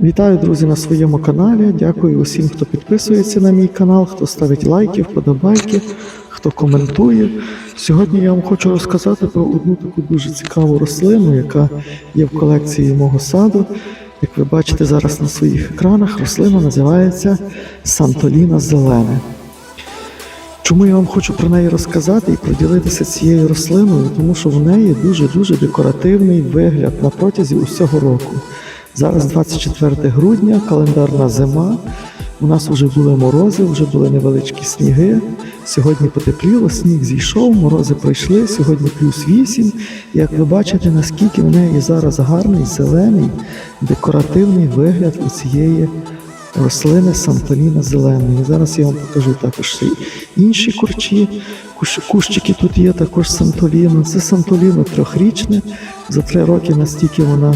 Вітаю, друзі, на своєму каналі. Дякую усім, хто підписується на мій канал, хто ставить лайки, вподобайки, хто коментує. Сьогодні я вам хочу розказати про одну таку дуже цікаву рослину, яка є в колекції мого саду. Як ви бачите зараз на своїх екранах, рослина називається Сантоліна Зелене. Чому я вам хочу про неї розказати і поділитися цією рослиною? Тому що в неї дуже-дуже декоративний вигляд на протязі усього року. Зараз 24 грудня, календарна зима. У нас вже були морози, вже були невеличкі сніги. Сьогодні потепліло, сніг зійшов, морози пройшли. Сьогодні плюс 8. Як ви бачите, наскільки в неї зараз гарний, зелений, декоративний вигляд у цієї рослини Сантоліна зеленої. Зараз я вам покажу також інші курчі. Кущ- Кущики тут є також Сантоліно. Це Сантоліно трьохрічне. За три роки настільки вона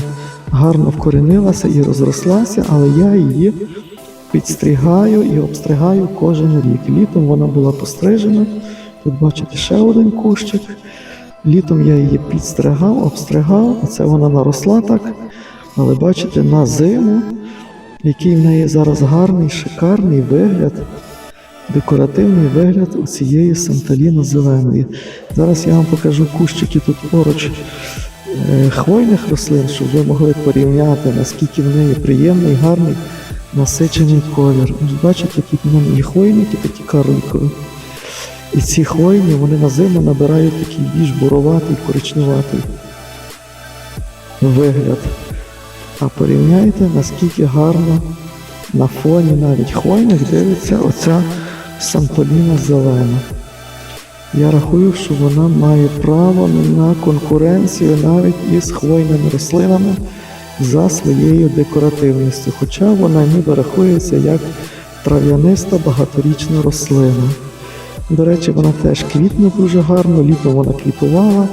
гарно вкоренилася і розрослася, але я її підстригаю і обстригаю кожен рік. Літом вона була пострижена. Тут бачите ще один кущик. Літом я її підстригав, обстригав, оце вона наросла так. Але бачите, на зиму, який в неї зараз гарний, шикарний вигляд, декоративний вигляд у цієї санталіно зеленої. Зараз я вам покажу кущики тут поруч хвойних рослин, щоб ви могли порівняти, наскільки в неї приємний, гарний, насичений колір. Бачите, тут в мене є хвойники такі карликові. І ці хвойні вони на зиму набирають такий більш буроватий, коричневатий вигляд. А порівняйте, наскільки гарно на фоні навіть хвойних дивиться оця Сантоліна зелена. Я рахую, що вона має право на конкуренцію навіть із хвойними рослинами за своєю декоративністю, хоча вона ніби рахується як трав'яниста багаторічна рослина. До речі, вона теж квітне дуже гарно, літом вона квітувала.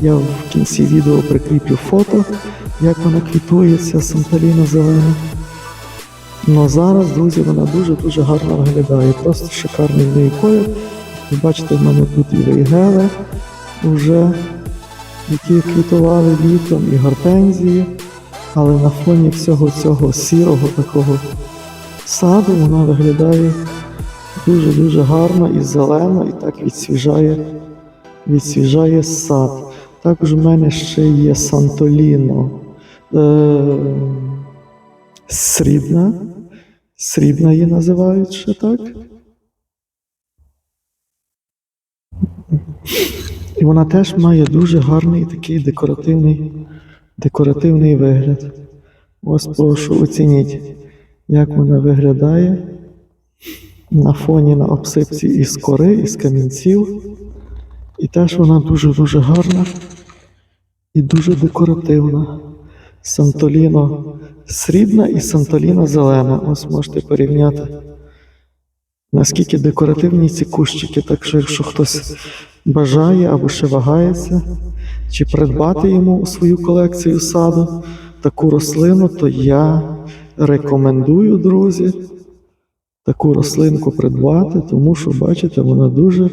Я в кінці відео прикріплю фото, як вона квітує, ця санталіна зелена. Ну зараз, друзі, вона дуже-дуже гарно виглядає. Просто шикарний неї колір. Ви бачите, в мене тут і вейгели вже, які квітували літом, і гортензії. Але на фоні всього цього сірого такого саду вона виглядає дуже-дуже гарно і зелено, і так відсвіжає, відсвіжає сад. Також в мене ще є Сантоліно е, срібна. Срібна її називають ще так. І вона теж має дуже гарний такий декоративний, декоративний вигляд. Ось прошу оцініть, як вона виглядає на фоні на обсипці із кори, із камінців. І теж вона дуже-дуже гарна і дуже декоративна. Сантоліно срібна і Сантоліно зелена. Ось можете порівняти. Наскільки декоративні ці кущики, так що якщо хтось бажає або ще вагається, чи придбати йому у свою колекцію саду таку рослину, то я рекомендую, друзі, таку рослинку придбати, тому що, бачите, вона дуже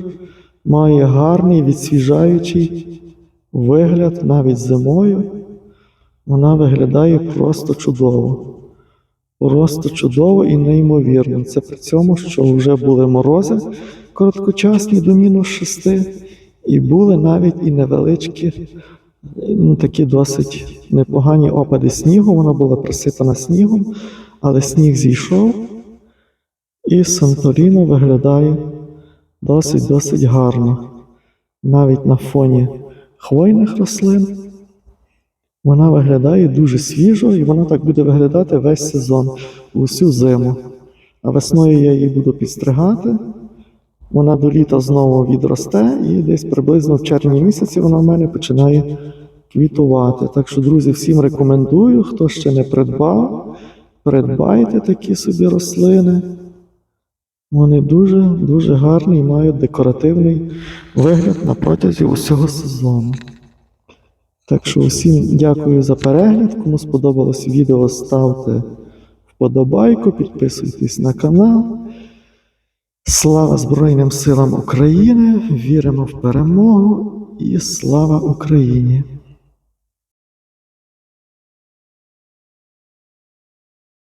має гарний відсвіжаючий вигляд навіть зимою. Вона виглядає просто чудово. Просто чудово і неймовірно. Це при цьому, що вже були морози короткочасні до мінус 6, і були навіть і невеличкі, ну такі досить непогані опади снігу. Вона була присипана снігом, але сніг зійшов, і Санторіно виглядає досить-досить гарно. Навіть на фоні хвойних рослин. Вона виглядає дуже свіжо, і вона так буде виглядати весь сезон, усю зиму. А весною я її буду підстригати. Вона до літа знову відросте, і десь приблизно в червні місяці вона в мене починає квітувати. Так що, друзі, всім рекомендую, хто ще не придбав, придбайте такі собі рослини. Вони дуже-дуже гарні і мають декоративний вигляд на протязі усього сезону. Так що всім дякую за перегляд. Кому сподобалось відео, ставте вподобайку, підписуйтесь на канал. Слава Збройним силам України! Віримо в перемогу і слава Україні!